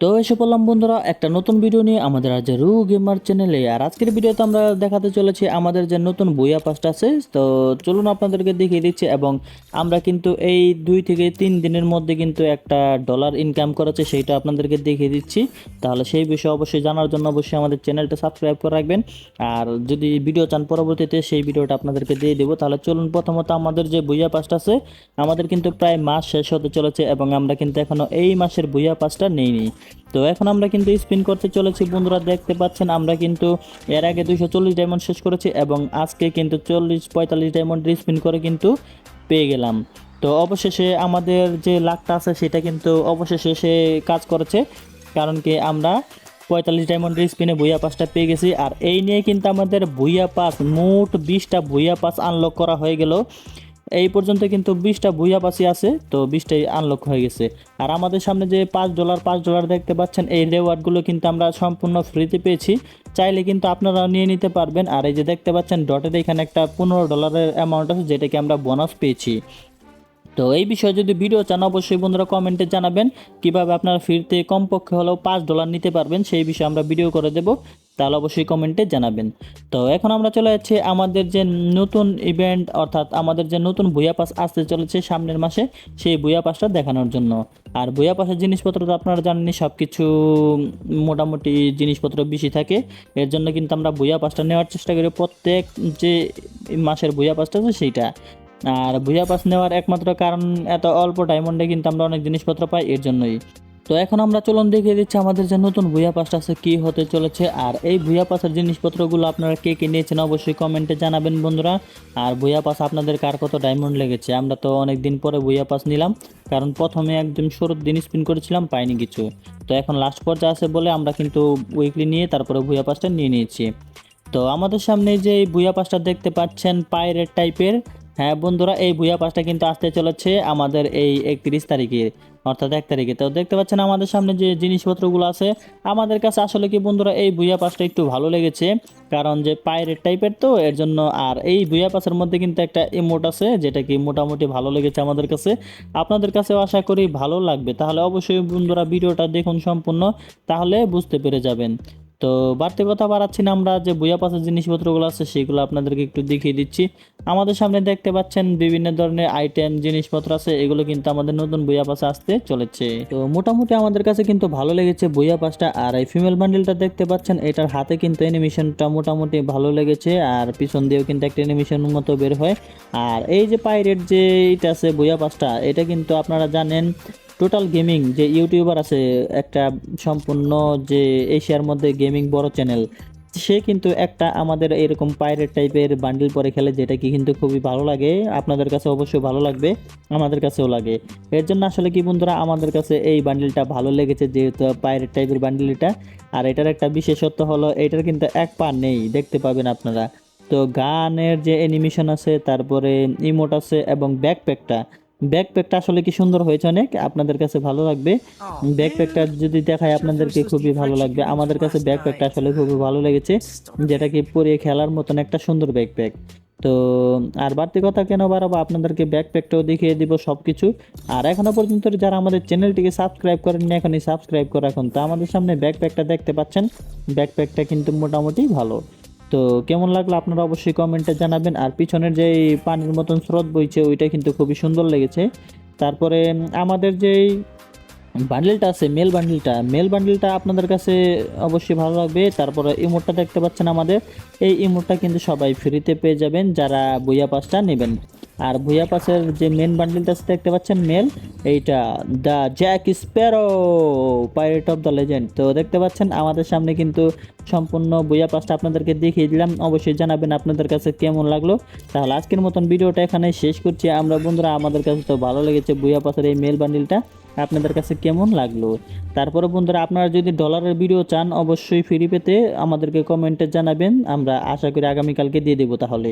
তো এসে পড়লাম বন্ধুরা, একটা নতুন ভিডিও নিয়ে আমাদের আজ রু গেমার চ্যানেলে আর আজকের ভিডিওতে আমরা দেখাতে চলেছি আমাদের যে নতুন বইয়া পাসটা আছে, তো চলুন আপনাদেরকে দেখিয়ে দিচ্ছি এবং আমরা কিন্তু এই দুই থেকে তিন দিনের মধ্যে কিন্তু একটা ডলার ইনকাম করেছে, সেইটা আপনাদেরকে দেখিয়ে দিচ্ছি। তাহলে সেই বিষয়ে অবশ্যই জানার জন্য অবশ্যই আমাদের চ্যানেলটা সাবস্ক্রাইব করে রাখবেন। আর যদি ভিডিও চান পরবর্তীতে, সেই ভিডিওটা আপনাদেরকে দিয়ে দেবো। তাহলে চলুন প্রথমত আমাদের যে বইয়া পাসটা আছে, আমাদের কিন্তু প্রায় মাস শেষ হতে চলেছে এবং আমরা কিন্তু এখনও এই মাসের বইয়া পাসটা নেইনি। তো এখন আমরা কিন্তু স্পিন করতে চলেছি। বন্ধুরা দেখতে পাচ্ছেন, আমরা কিন্তু এর আগে দুইশো চল্লিশ ডায়মন্ড শেষ করেছি এবং আজকে কিন্তু চল্লিশ পঁয়তাল্লিশ ডায়মন্ড স্পিন করে কিন্তু পেয়ে গেলাম। তো অবশেষে আমাদের যে লাখটা আছে, সেটা কিন্তু অবশেষে সে কাজ করেছে। কারণ কি, আমরা পঁয়তাল্লিশ ডায়মন্ডের স্পিনে ভুইয়া পাসটা পেয়ে গেছি। আর এই নিয়ে কিন্তু আমাদের ভুইয়া পাস মোট বিশটা ভুইয়া পাস আনলক করা হয়ে গেল। এই পর্যন্ত কিন্তু বিশটা ভুইয়া পাসি আছে, তো বিশটাই আনলক হয়ে গেছে। আর আমাদের সামনে যে পাঁচ ডলার পাঁচ ডলার দেখতে পাচ্ছেন, এই রেওয়ার্ডগুলো কিন্তু আমরা সম্পূর্ণ ফ্রিতে পেয়েছি। চাইলে কিন্তু আপনারা নিয়ে নিতে পারবেন। আর এই যে দেখতে পাচ্ছেন ডটের এখানে একটা পনেরো ডলারের অ্যামাউন্ট আছে, যেটাকে আমরা বোনাস পেয়েছি। তো এই বিষয়ে যদি ভিডিও চান, অবশ্যই বন্ধুরা কমেন্টে জানাবেন কীভাবে আপনারা ফ্রিতে কমপক্ষে হলেও পাঁচ ডলার নিতে পারবেন, সেই বিষয়ে আমরা ভিডিও করে দেব। তাহলে অবশ্যই কমেন্টে জানাবেন। তো এখন আমরা চলে যাচ্ছি আমাদের যে নতুন ইভেন্ট অর্থাৎ আমাদের যে নতুন ভুয়া পাস আসতে চলেছে সামনের মাসে, সেই ভুয়া পাসটা দেখানোর জন্য। আর ভুয়া পাসের জিনিসপত্র তো আপনারা জানেনই সব কিছু মোটামুটি জিনিসপত্র বেশি থাকে। এর জন্য কিন্তু আমরা ভুয়া পাসটা নেওয়ার চেষ্টা করি। প্রত্যেক যে মাসের ভুয়া পাসটা আছে, সেইটা। আর ভুয়া পাস নেওয়ার একমাত্র কারণ এত অল্প ডায়মন্ডে কিন্তু আমরা অনেক জিনিসপত্র পাই এর জন্যই। তো এখন আমরা চলুন দেখিয়ে দিচ্ছি আমাদের যে নতুন ভুয়া পাসটা আছে, কী হতে চলেছে। আর এই ভুয়া পাসের জিনিসপত্রগুলো আপনারা কে কে নিয়েছেন অবশ্যই কমেন্টে জানাবেন বন্ধুরা। আর ভুয়া পাস আপনাদের কার কত ডায়মন্ড লেগেছে? আমরা তো অনেক দিন পরে ভুয়া পাস নিলাম, কারণ প্রথমে একদম শুরুর দিন স্পিন করেছিলাম, পাইনি কিছু। তো এখন লাস্ট পর্যায়ে আছে বলে আমরা কিন্তু উইকলি নিয়ে তারপরে ভুয়া পাসটা নিয়ে নিয়েছি। তো আমাদের সামনে যে ভুয়া পাসটা দেখতে পাচ্ছেন পাইরেট টাইপের হ্যাঁ বন্ধুরা, এই ভুয়া পাসটা কিন্তু আসতে চলেছে আমাদের এই একত্রিশ তারিখে অর্থাৎ এক তারিখে। তো দেখতে পাচ্ছেন আমাদের সামনে যে জিনিসপত্রগুলো আছে, আমাদের কাছে আসলে কি বন্ধুরা, এই ভুয়া পাসটা একটু ভালো লেগেছে, কারণ যে পাইরেট টাইপের তো, এর জন্য আর এই ভুয়া পাসের মধ্যে কিন্তু একটা ইমোট আছে, যেটা কি মোটামুটি ভালো লেগেছে আমাদের কাছে। আপনাদের কাছেও আশা করি ভালো লাগবে, তাহলে অবশ্যই বন্ধুরা ভিডিওটা দেখুন সম্পূর্ণ, তাহলে বুঝতে পেরে যাবেন। তো বাড়তি কথা বাড়াচ্ছি না, আমরা যে বইয়া পাশের জিনিসপত্রগুলো আছে সেগুলো আপনাদেরকে একটু দেখিয়ে দিচ্ছি। আমাদের সামনে দেখতে পাচ্ছেন বিভিন্ন ধরনের আইটেম জিনিসপত্র আছে, এগুলো কিন্তু আমাদের নতুন বইয়া পাশে আসতে চলেছে। তো মোটামুটি আমাদের কাছে কিন্তু ভালো লেগেছে বইয়া পাশটা আর এই ফিমেল বান্ডেলটা দেখতে পাচ্ছেন, এটার হাতে কিন্তু অ্যানিমেশনটা মোটামুটি ভালো লেগেছে, আর পিছন দিয়েও কিন্তু একটা অ্যানিমেশন মতো বের হয়। আর এই যে পাইরেট যে এটা আছে বইয়া পাশটা এটা কিন্তু আপনারা জানেন টোটাল গেমিং যে ইউটিউবার আছে, একটা সম্পূর্ণ যে এশিয়ার মধ্যে গেমিং বড় চ্যানেল সে কিন্তু একটা আমাদের এরকম পাইরেট টাইপের বান্ডিল পরে খেলে, যেটা কি কিন্তু খুবই ভালো লাগে। আপনাদের কাছে অবশ্যই ভালো লাগবে, আমাদের কাছেও লাগে। এর জন্য আসলে কি বন্ধুরা, আমাদের কাছে এই বান্ডিলটা ভালো লেগেছে, যেহেতু পাইরেট টাইপের বান্ডিলটা আর এটার একটা বিশেষত্ব হলো, এটার কিন্তু এক পা নেই, দেখতে পাবেন আপনারা। তো গানের যে অ্যানিমেশন আছে, তারপরে ইমোট আছে এবং ব্যাকপ্যাকটা ব্যাকপ্যাকটা আসলে কি সুন্দর হয়েছে অনেক? আপনাদের কাছে ভালো লাগবে। ব্যাকপ্যাকটা যদি দেখায় আপনাদেরকে খুবই ভালো লাগবে। আমাদের কাছে ব্যাকপ্যাকটা আসলে খুবই ভালো লেগেছে। যেটা কি পরে খেলার মতন একটা সুন্দর ব্যাকপ্যাক তো আর বাড়তি কথা কেন বাড়াবো? আপনাদেরকে ব্যাকপ্যাকটাও দেখিয়ে দিব সব কিছু আর এখনও পর্যন্ত যারা আমাদের চ্যানেলটিকে সাবস্ক্রাইব করেননি এখনই সাবস্ক্রাইব করে রাখুন। তো আমাদের সামনে ব্যাকপ্যাকটা দেখতে পাচ্ছেন। ব্যাকপ্যাকটা কিন্তু মোটামুটি ভালো। তো কেমন লাগল আপনারা অবশ্যই কমেন্টে জানাবেন। আর পিছনের যে পানির মতন স্রোত বইছে, ওইটা কিন্তু খুবই সুন্দর লেগেছে। তারপরে আমাদের যেই বান্ডেলটা আছে মেল বান্ডেলটা মেল বান্ডেলটা আপনাদের কাছে অবশ্যই ভালো লাগবে। তারপরে ইমোটটা দেখতে পাচ্ছেন আমাদের। এই ইমোটটা কিন্তু সবাই ফ্রিতে পেয়ে যাবেন, যারা বইয়া পাসটা নেবেন। আর ভুয়া পাসের যে মেন বান্ডিলটা আছে, দেখতে পাচ্ছেন মেল এইটা the Jack Sparrow pirate of the legend তো দেখতে পাচ্ছেন, আমাদের সামনে কিন্তু সম্পূর্ণ বইয়া পাসটা আপনাদেরকে দেখিয়ে দিলাম। অবশ্যই জানাবেন আপনাদের কাছে কেমন লাগল। তাহলে আজকের মতন ভিডিওটা এখানে শেষ করছি। আমরা বন্ধুরা, আমাদের কাছে তো ভালো লেগেছে বইয়া পাসের এই মেল বান্ডেলটা আপনাদের কাছে কেমন লাগল? তারপরে বন্ধুরা, আপনারা যদি ডলারের ভিডিও চান, অবশ্যই ফ্রি পেতে আমাদেরকে কমেন্টে জানাবেন। আমরা আশা করি আগামীকালকে দিয়ে দেবো তাহলে।